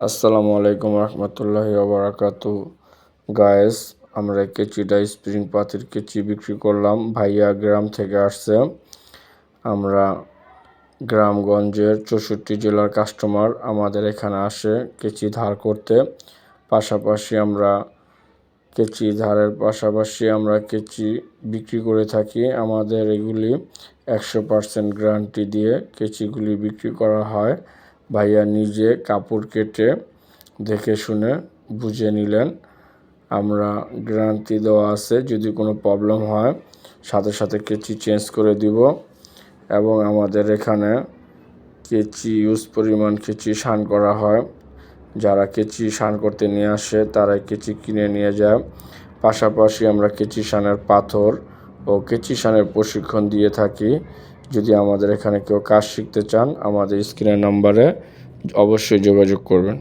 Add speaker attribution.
Speaker 1: আসসালামু আলাইকুম রহমতুল্লাহি বারাকাতু গায়েস আমরা কেচিটা স্প্রিং পাতির কেচি বিক্রি করলাম। ভাইয়া গ্রাম থেকে আসছে। আমরা গ্রামগঞ্জের চৌষট্টি জেলার কাস্টমার আমাদের এখানে আসে কেচি ধার করতে। পাশাপাশি আমরা কেচি ধারের পাশাপাশি আমরা কেচি বিক্রি করে থাকি। আমাদের এগুলি একশো পারসেন্ট গ্যারান্টি দিয়ে কেচিগুলি বিক্রি করা হয়। ভাইয়া নিজে কাপড় কেটে দেখে শুনে বুঝে নিলেন, আমরা গ্যারান্টি দেওয়া আছে, যদি কোনো প্রবলেম হয়, সাথে সাথে কেচি চেঞ্জ করে দিব এবং আমাদের এখানে কেচি ইউজ পরিমাণ কেচি শান করা হয়। যারা কেচি শান করতে নিয়ে আসে তারা কেচি কিনে নিয়ে যায়। পাশাপাশি আমরা কেচি শানের পাথর ও কেচি শানের প্রশিক্ষণ দিয়ে থাকি। যদি আমাদের এখানে কেউ কাজ শিখতে চান আমাদের স্ক্রিনের নাম্বারে অবশ্যই যোগাযোগ করবেন।